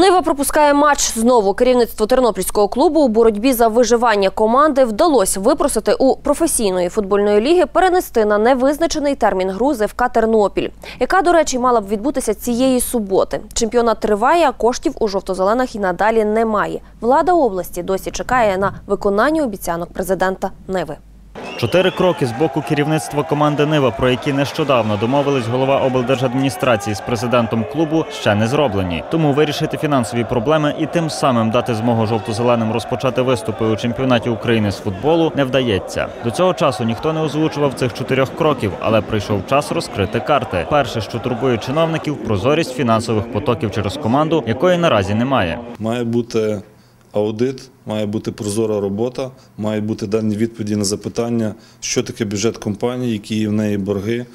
Нива пропускає матч знову. Керівництво тернопільського клубу у боротьбі за виживання команди вдалося випросити у професійної футбольної ліги перенести на невизначений термін гру ЗФК Тернопіль, яка, до речі, мала б відбутися цієї суботи. Чемпіонат триває, а коштів у жовто-зелених і надалі немає. Влада області досі чекає на виконання обіцянок президента Ниви. Чотири кроки з боку керівництва команди Нива, про які нещодавно домовились голова облдержадміністрації з президентом клубу, ще не зроблені. Тому вирішити фінансові проблеми і тим самим дати змогу жовто-зеленим розпочати виступи у чемпіонаті України з футболу не вдається. До цього часу ніхто не озвучував цих чотирьох кроків, але прийшов час розкрити карти. Перше, що турбує чиновників, прозорість фінансових потоків через команду, якої наразі немає. Має бути аудит, має бути прозора робота, мають бути дані відповіді на запитання, що таке бюджет компанії, які в неї борги,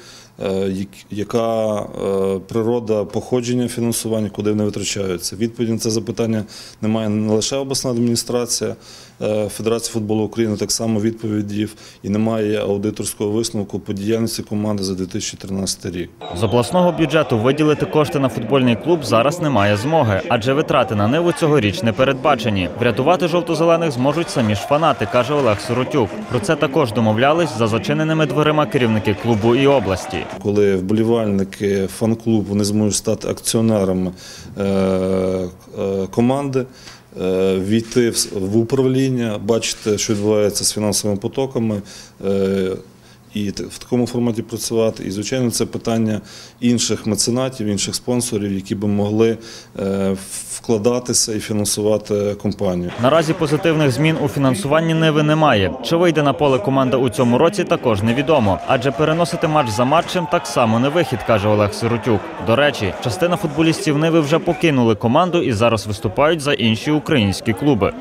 яка е, природа походження фінансування, куди вони витрачаються. Відповіді на це запитання не має не лише обласна адміністрація, е, Федерація футболу України так само відповідів і немає аудиторського висновку по діяльності команди за 2013 рік. З обласного бюджету виділити кошти на футбольний клуб зараз немає змоги, адже витрати на ниву цьогоріч не передбачені. Врятувати жовто-зелених зможуть самі ж фанати, каже Олег Сиротюк. Про це також домовлялись за зачиненими дверима керівники клубу і області. Коли вболівальники, фан-клуб не зможуть стати акціонерами е, е, команди, е, війти в управління, бачити, що відбувається з фінансовими потоками. І в такому форматі працювати. І, звичайно, це питання інших меценатів, інших спонсорів, які би могли е, вкладатися і фінансувати компанію. Наразі позитивних змін у фінансуванні Ниви немає. Чи вийде на поле команда у цьому році, також невідомо. Адже переносити матч за матчем так само не вихід, каже Олег Сиротюк. До речі, частина футболістів Ниви вже покинули команду і зараз виступають за інші українські клуби.